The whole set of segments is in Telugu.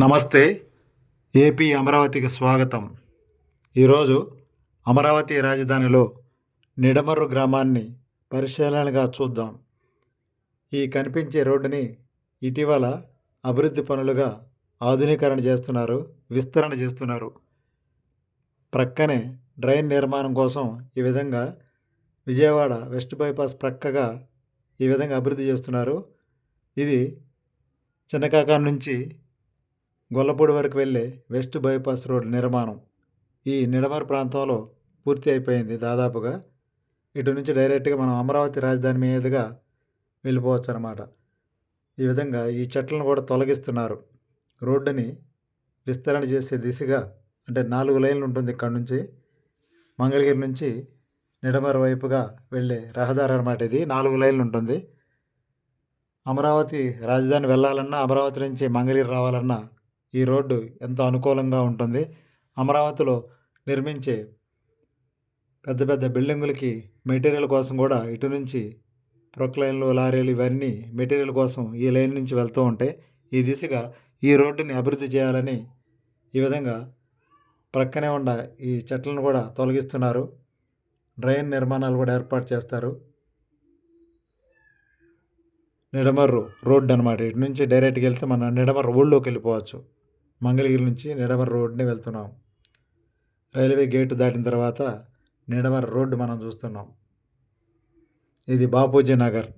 నమస్తే ఏపీ అమరావతికి స్వాగతం. ఈరోజు అమరావతి రాజధానిలో నిడమర్రు గ్రామాన్ని పరిశీలనగా చూద్దాం. ఈ కనిపించే రోడ్డుని ఇటీవల అభివృద్ధి పనులుగా ఆధునీకరణ చేస్తున్నారు విస్తరణ చేస్తున్నారు. ప్రక్కనే డ్రైన్ నిర్మాణం కోసం ఈ విధంగా విజయవాడ వెస్ట్ బైపాస్ ప్రక్కగా ఈ విధంగా అభివృద్ధి చేస్తున్నారు. ఇది చిన్నకాకా నుంచి గొల్లపూడి వరకు వెళ్ళే వెస్ట్ బైపాస్ రోడ్ నిర్మాణం ఈ నిడమర్ ప్రాంతంలో పూర్తి అయిపోయింది దాదాపుగా. ఇటు నుంచి డైరెక్ట్గా మనం అమరావతి రాజధాని మీదుగా వెళ్ళిపోవచ్చు అనమాట ఈ విధంగా ఈ చెట్లను కూడా తొలగిస్తున్నారు. రోడ్డుని విస్తరణ చేసే దిశగా అంటే నాలుగు లైన్లు ఉంటుంది ఇక్కడ నుంచి మంగళగిరి నుంచి నిడమర్ వైపుగా వెళ్ళే రహదారి అనమాట ఇది. నాలుగు లైన్లు ఉంటుంది. అమరావతి రాజధాని వెళ్ళాలన్నా అమరావతి నుంచి మంగళగిరి రావాలన్నా ఈ రోడ్డు ఎంతో అనుకూలంగా ఉంటుంది. అమరావతిలో నిర్మించే పెద్ద పెద్ద బిల్డింగులకి మెటీరియల్ కోసం కూడా ఇటు నుంచి ప్రొక్లైన్లు లారీలు ఇవన్నీ మెటీరియల్ కోసం ఈ లైన్ నుంచి వెళ్తూ ఉంటాయి ఈ దిశగా ఈ రోడ్డుని అభివృద్ధి చేయాలని ఈ విధంగా ప్రక్కనే ఉన్న ఈ చెట్లను కూడా తొలగిస్తున్నారు. డ్రైన్ నిర్మాణాలు కూడా ఏర్పాటు చేస్తారు. నిడమర్రు రోడ్డు అనమాట ఇటు నుంచి డైరెక్ట్గా వెళ్తే మనం నిడమర్రు ఊళ్ళోకి వెళ్ళిపోవచ్చు. మంగళగిరి నుంచి నిడమర రోడ్ని వెళ్తున్నాం. రైల్వే గేటు దాటిన తర్వాత నిడమర్రు రోడ్డు మనం చూస్తున్నాం. ఇది బాపూజీ నగర్.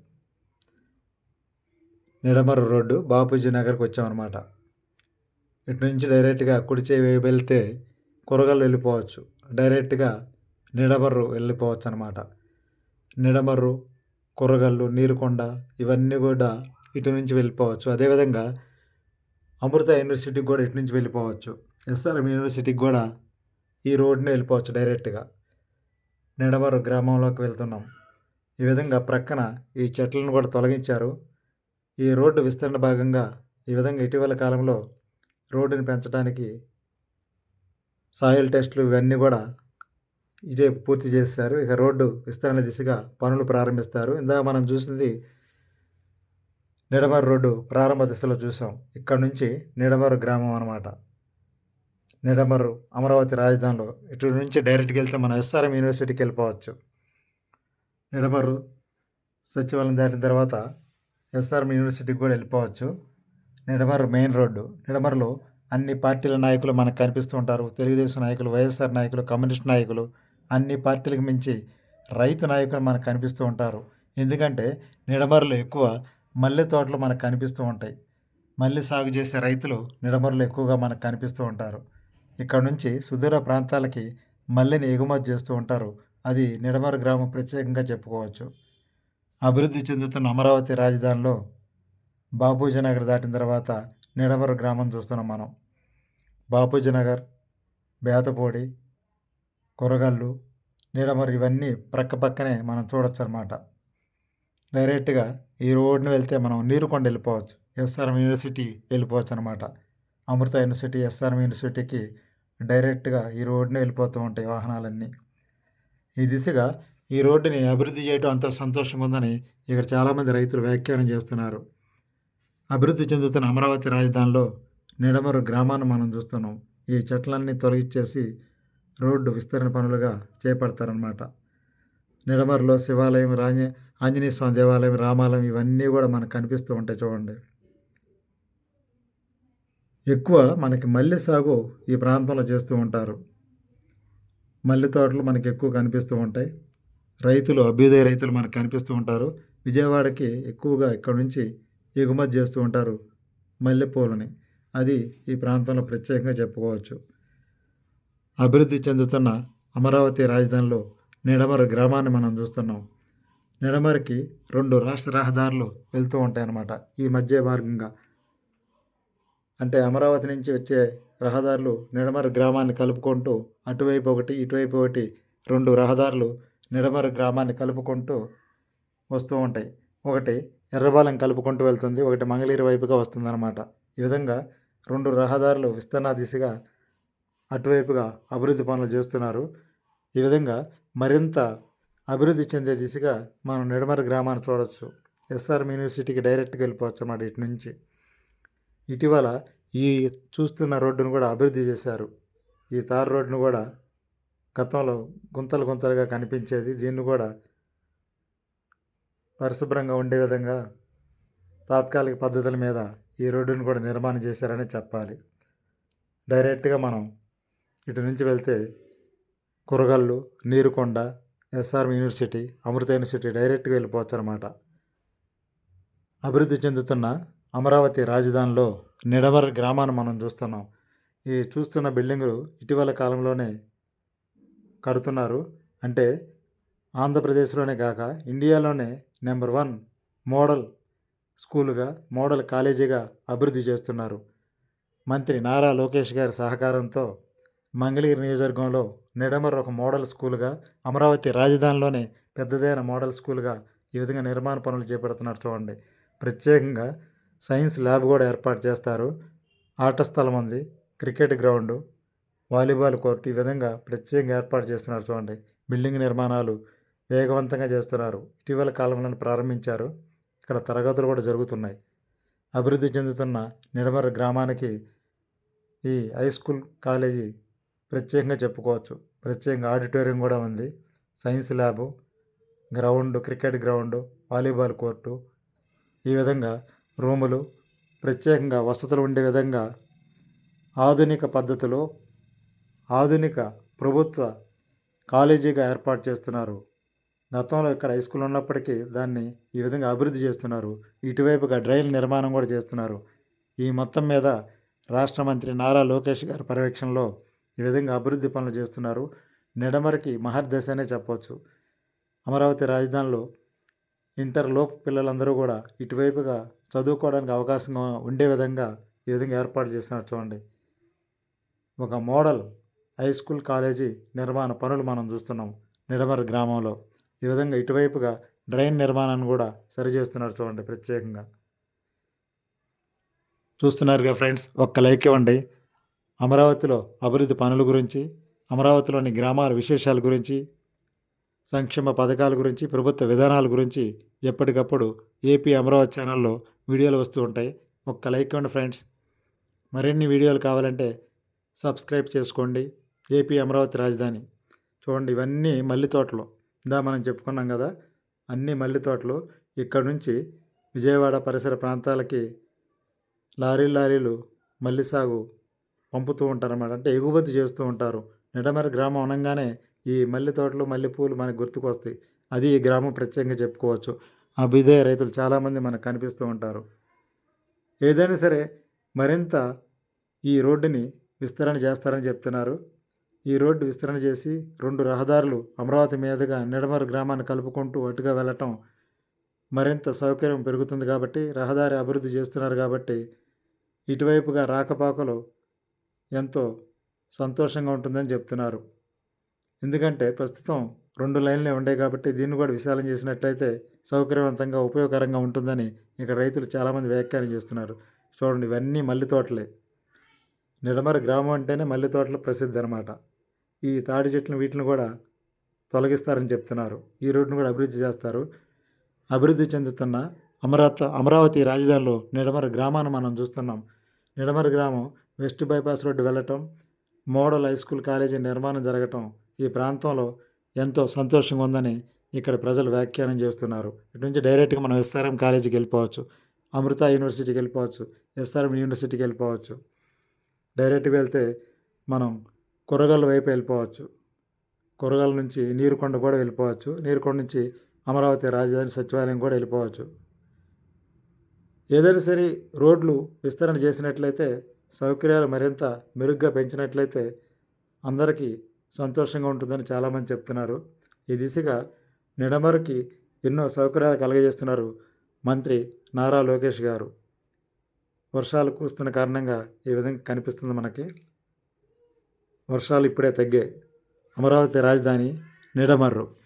నిడమర్రు రోడ్డు బాపూజీ నగర్కి వచ్చామన్నమాట. ఇటు నుంచి డైరెక్ట్గా కుడిచే వెళ్తే కూరగాయలు వెళ్ళిపోవచ్చు. డైరెక్ట్గా నిడమర్రు వెళ్ళిపోవచ్చు అనమాట నిడమర్రు కొరగల్లు నీరుకొండ ఇవన్నీ కూడా ఇటు నుంచి వెళ్ళిపోవచ్చు. అదేవిధంగా అమృత యూనివర్సిటీకి కూడా ఇటు నుంచి వెళ్ళిపోవచ్చు. ఎస్ఆర్ఎం యూనివర్సిటీకి కూడా ఈ రోడ్డుని వెళ్ళిపోవచ్చు డైరెక్ట్గా. నిడమరు గ్రామంలోకి వెళ్తున్నాం. ఈ విధంగా ప్రక్కన ఈ చెట్లను కూడా తొలగించారు. ఈ రోడ్డు విస్తరణ భాగంగా ఈ విధంగా ఇటీవల కాలంలో రోడ్డుని పెంచడానికి సాయిల్ టెస్టులు ఇవన్నీ కూడా ఇదే పూర్తి చేశారు. ఇక రోడ్డు విస్తరణ దిశగా పనులు ప్రారంభిస్తారు. ఇందాక మనం చూసింది నిడమర్ రోడ్డు ప్రారంభ దశలో చూసాం. ఇక్కడ నుంచి నిడమరు గ్రామం అనమాట నిడమరు అమరావతి రాజధానిలో ఇటు నుంచి డైరెక్ట్గా వెళ్తే మనం ఎస్ఆర్ఎం యూనివర్సిటీకి వెళ్ళిపోవచ్చు. నిడమరు సచివాలయం దాటిన తర్వాత ఎస్ఆర్ఎం యూనివర్సిటీకి కూడా వెళ్ళిపోవచ్చు. Nidamarru main road. నిడమరులో అన్ని పార్టీల నాయకులు మనకు కనిపిస్తూ ఉంటారు. తెలుగుదేశం నాయకులు వైఎస్ఆర్ నాయకులు కమ్యూనిస్ట్ నాయకులు అన్ని పార్టీలకు మించి రైతు నాయకులు మనకు కనిపిస్తూ ఉంటారు. ఎందుకంటే నిడమరులో ఎక్కువ మల్లె తోటలు మనకు కనిపిస్తూ ఉంటాయి. మల్లె సాగు చేసే రైతులు నిడమరులు ఎక్కువగా మనకు కనిపిస్తూ ఉంటారు. ఇక్కడ నుంచి సుదూర ప్రాంతాలకి మల్లెని ఎగుమతి చేస్తూ ఉంటారు. అది నిడమరు గ్రామం ప్రత్యేకంగా చెప్పుకోవచ్చు. అభివృద్ధి చెందుతున్న అమరావతి రాజధానిలో బాపూజీ నగర్ దాటిన తర్వాత నిడమరు గ్రామం చూస్తున్నాం మనం. బాపూజీ నగర్ బేతపూడి కొరగల్లు నిడమరు ఇవన్నీ ప్రక్కపక్కనే మనం చూడొచ్చు అన్నమాట డైరెక్ట్గా ఈ రోడ్ని వెళ్తే మనం నీరుకొండ వెళ్ళిపోవచ్చు. ఎస్ఆర్ఎం యూనివర్సిటీ వెళ్ళిపోవచ్చు అనమాట అమృత యూనివర్సిటీ ఎస్ఆర్ఎం యూనివర్సిటీకి డైరెక్ట్గా ఈ రోడ్ని వెళ్ళిపోతూ ఉంటాయి వాహనాలన్నీ. ఈ దిశగా ఈ రోడ్డుని అభివృద్ధి చేయడం అంత సంతోషంగా ఉందని ఇక్కడ చాలామంది రైతులు వ్యాఖ్యానం చేస్తున్నారు. అభివృద్ధి చెందుతున్న అమరావతి రాజధానిలో నిడమరు గ్రామాన్ని మనం చూస్తున్నాం. ఈ చెట్లన్నీ తొలగించేసి రోడ్డు విస్తరణ పనులుగా చేపడతారనమాట నిడమరులో శివాలయం రాజ ఆంజనేయ స్వామి దేవాలయం రామాలయం ఇవన్నీ కూడా మనకు కనిపిస్తూ ఉంటాయి చూడండి. ఎక్కువ మనకి మల్లె సాగు ఈ ప్రాంతంలో చేస్తూ ఉంటారు. మల్లె తోటలు మనకి ఎక్కువ కనిపిస్తూ ఉంటాయి. రైతులు అభ్యుదయ రైతులు మనకు కనిపిస్తూ ఉంటారు. విజయవాడకి ఎక్కువగా ఇక్కడ నుంచి ఎగుమతి చేస్తూ ఉంటారు మల్లెపూలని అది ఈ ప్రాంతంలో ప్రత్యేకంగా చెప్పుకోవచ్చు. అభివృద్ధి చెందుతున్న అమరావతి రాజధానిలో నిడమరు గ్రామాన్ని మనం చూస్తున్నాం. నిడమరికి రెండు రాష్ట్ర రహదారులు వెళ్తూ ఉంటాయన్నమాట. ఈ మధ్య మార్గంగా అంటే అమరావతి నుంచి వచ్చే రహదారులు నిడమర గ్రామాన్ని కలుపుకుంటూ అటువైపు ఒకటి ఇటువైపు ఒకటి రెండు రహదారులు నిడమర గ్రామాన్ని కలుపుకుంటూ వస్తూ ఉంటాయి. ఒకటి ఎర్రబాలెం కలుపుకుంటూ వెళ్తుంది ఒకటి మంగళగిరి వైపుగా వస్తుందన్నమాట. ఈ విధంగా రెండు రహదారులు విస్తరణ దిశగా అటువైపుగా అభివృద్ధి పనులు చేస్తున్నారు. ఈ విధంగా మరింత అభివృద్ధి చెందే దిశగా మనం నిడమర గ్రామాన్ని చూడవచ్చు ఎస్ఆర్ఎం యూనివర్సిటీకి డైరెక్ట్గా వెళ్ళిపోవచ్చు అన్నమాట ఇటు నుంచి. ఇటీవల ఈ చూస్తున్న రోడ్డును కూడా అభివృద్ధి చేశారు. ఈ తారు రోడ్డును కూడా గతంలో గుంతలు గుంతలుగా కనిపించేది. దీన్ని కూడా పరిశుభ్రంగా ఉండే విధంగా తాత్కాలిక పద్ధతుల మీద ఈ రోడ్డును కూడా నిర్మాణం చేశారని చెప్పాలి. డైరెక్ట్గా మనం ఇటు నుంచి వెళ్తే Kuragallu Neerukonda SRM university Amrita university డైరెక్ట్గా వెళ్ళిపోవచ్చు అనమాట అభివృద్ధి చెందుతున్న అమరావతి రాజధానిలో నిడమర గ్రామాన్ని మనం చూస్తున్నాం. ఈ చూస్తున్న బిల్డింగులు ఇటీవల కాలంలోనే కడుతున్నారు. అంటే ఆంధ్రప్రదేశ్లోనే కాక ఇండియాలోనే నెంబర్ వన్ మోడల్ స్కూలుగా మోడల్ కాలేజీగా అభివృద్ధి చేస్తున్నారు. మంత్రి నారా లోకేష్ గారి సహకారంతో మంగళగిరి నియోజకవర్గంలో నిడమర్ ఒక మోడల్ స్కూల్గా అమరావతి రాజధానిలోనే పెద్దదైన మోడల్ స్కూల్గా ఈ విధంగా నిర్మాణ పనులు చేపడుతున్నారు చూడండి. ప్రత్యేకంగా సైన్స్ ల్యాబ్ కూడా ఏర్పాటు చేస్తారు. ఆట స్థలం ఉంది క్రికెట్ గ్రౌండు వాలీబాల్ కోర్టు ఈ విధంగా ప్రత్యేకంగా ఏర్పాటు చేస్తున్నారు చూడండి. బిల్డింగ్ నిర్మాణాలు వేగవంతంగా చేస్తున్నారు. ఇటీవల కాలంలో ప్రారంభించారు. ఇక్కడ తరగతులు కూడా జరుగుతున్నాయి. అభివృద్ధి చెందుతున్న నిడమర గ్రామానికి ఈ హై స్కూల్ కాలేజీ ప్రత్యేకంగా చెప్పుకోవచ్చు. ప్రత్యేకంగా ఆడిటోరియం కూడా ఉంది. Science lab ground cricket ground volleyball court. ఈ విధంగా రూములు ప్రత్యేకంగా వసతులు ఉండే విధంగా ఆధునిక పద్ధతిలో ఆధునిక ప్రభుత్వ కాలేజీగా ఏర్పాటు చేస్తున్నారు. గతంలో ఇక్కడ హై స్కూల్ ఉన్నప్పటికీ దాన్ని ఈ విధంగా అభివృద్ధి చేస్తున్నారు. ఇటువైపుగా డ్రైన్ నిర్మాణం కూడా చేస్తున్నారు. ఈ మొత్తం మీద రాష్ట్ర మంత్రి నారా లోకేష్ గారి పర్యవేక్షణలో ఈ విధంగా అభివృద్ధి పనులు చేస్తున్నారు. నిడమరికి మహర్దశనే చెప్పవచ్చు అమరావతి రాజధానిలో ఇంటర్ లోపు పిల్లలందరూ కూడా ఇటువైపుగా చదువుకోవడానికి అవకాశం ఉండే విధంగా ఈ విధంగా ఏర్పాటు చేస్తున్నారు చూడండి. ఒక మోడల్ హై స్కూల్ కాలేజీ నిర్మాణ పనులు మనం చూస్తున్నాం నిడమర గ్రామంలో. ఈ విధంగా ఇటువైపుగా డ్రైన్ నిర్మాణాన్ని కూడా సరిచేస్తున్నారు చూడండి ప్రత్యేకంగా. చూస్తున్నారుగా ఫ్రెండ్స్ ఒక్క లైక్ ఇవ్వండి. అమరావతిలో అభివృద్ధి పనుల గురించి అమరావతిలోని గ్రామాల విశేషాల గురించి సంక్షేమ పథకాల గురించి ప్రభుత్వ విధానాల గురించి ఎప్పటికప్పుడు ఏపీ అమరావతి ఛానల్లో వీడియోలు వస్తూ ఉంటాయి. ఒక్క లైక్ ఇవ్వండి ఫ్రెండ్స్. మరిన్ని వీడియోలు కావాలంటే సబ్స్క్రైబ్ చేసుకోండి. ఏపీ అమరావతి రాజధాని. చూడండి ఇవన్నీ మల్లి తోటలు. ఇందా మనం చెప్పుకున్నాం కదా అన్ని మల్లి తోటలు ఇక్కడ నుంచి విజయవాడ పరిసర ప్రాంతాలకి లారీ లారీలు మల్లి సాగు పంపుతూ ఉంటారు అన్నమాట. అంటే ఎగుమతి చేస్తూ ఉంటారు. నిడమర గ్రామం అనగానే ఈ మల్లె తోటలు మల్లెపూలు మనకు గుర్తుకొస్తాయి. అది ఈ గ్రామం ప్రత్యేకంగా చెప్పుకోవచ్చు. అభ్యుదయ రైతులు చాలామంది మనకు కనిపిస్తూ ఉంటారు. ఏదైనా సరే మరింత ఈ రోడ్డుని విస్తరణ చేస్తారని చెప్తున్నారు. ఈ రోడ్డు విస్తరణ చేసి రెండు రహదారులు అమరావతి మీదుగా నిడమర గ్రామాన్ని కలుపుకుంటూ అటుగా వెళ్ళటం మరింత సౌకర్యం పెరుగుతుంది కాబట్టి రహదారి అభివృద్ధి చేస్తున్నారు కాబట్టి ఇటువైపుగా రాకపాకలు ఎంతో సంతోషంగా ఉంటుందని చెప్తున్నారు. ఎందుకంటే ప్రస్తుతం రెండు లైన్లే ఉండే కాబట్టి దీన్ని కూడా విశాలం చేసినట్లయితే సౌకర్యవంతంగా ఉపయోగకరంగా ఉంటుందని ఇక్కడ రైతులు చాలామంది వ్యాఖ్యానం చేస్తున్నారు. చూడండి ఇవన్నీ మల్లె తోటలే. నిడమర గ్రామం అంటేనే మల్లె తోటలు ప్రసిద్ధి అనమాట ఈ తాడి చెట్లను వీటిని కూడా తొలగిస్తారని చెప్తున్నారు. ఈ రోడ్డును కూడా అభివృద్ధి చేస్తారు. అభివృద్ధి చెందుతున్న అమరాత అమరావతి రాజధానిలో నిడమర గ్రామాన్ని మనం చూస్తున్నాం. నిడమర గ్రామం వెస్ట్ బైపాస్ రోడ్డు వెళ్ళటం మోడల్ హై స్కూల్ కాలేజీ నిర్మాణం జరగటం ఈ ప్రాంతంలో ఎంతో సంతోషంగా ఉందని ఇక్కడ ప్రజలు వ్యాఖ్యానం చేస్తున్నారు. ఇటు నుంచి డైరెక్ట్గా మనం ఎస్ఆర్ఎం కాలేజీకి వెళ్ళిపోవచ్చు అమృత యూనివర్సిటీకి వెళ్ళిపోవచ్చు ఎస్ఆర్ఎం యూనివర్సిటీకి వెళ్ళిపోవచ్చు. డైరెక్ట్గా వెళ్తే మనం కొరగల వైపు వెళ్ళిపోవచ్చు. కొరగల నుంచి నీరుకొండ కూడా వెళ్ళిపోవచ్చు. నీరుకొండ నుంచి అమరావతి రాజధాని సచివాలయం కూడా వెళ్ళిపోవచ్చు. ఏదైనా సరే రోడ్లు విస్తరణ చేసినట్లయితే సౌకర్యాలు మరింత మెరుగ్గా పెంచినట్లయితే అందరికీ సంతోషంగా ఉంటుందని చాలామంది చెప్తున్నారు. ఈ దిశగా నిడమరుకి ఎన్నో సౌకర్యాలు కలగజేస్తున్నారు మంత్రి నారా లోకేష్ గారు. వర్షాలు కురుస్తున్న కారణంగా ఈ విధంగా కనిపిస్తుంది మనకి. వర్షాలు ఇప్పుడే తగ్గాయి. అమరావతి రాజధాని నిడమర్రు.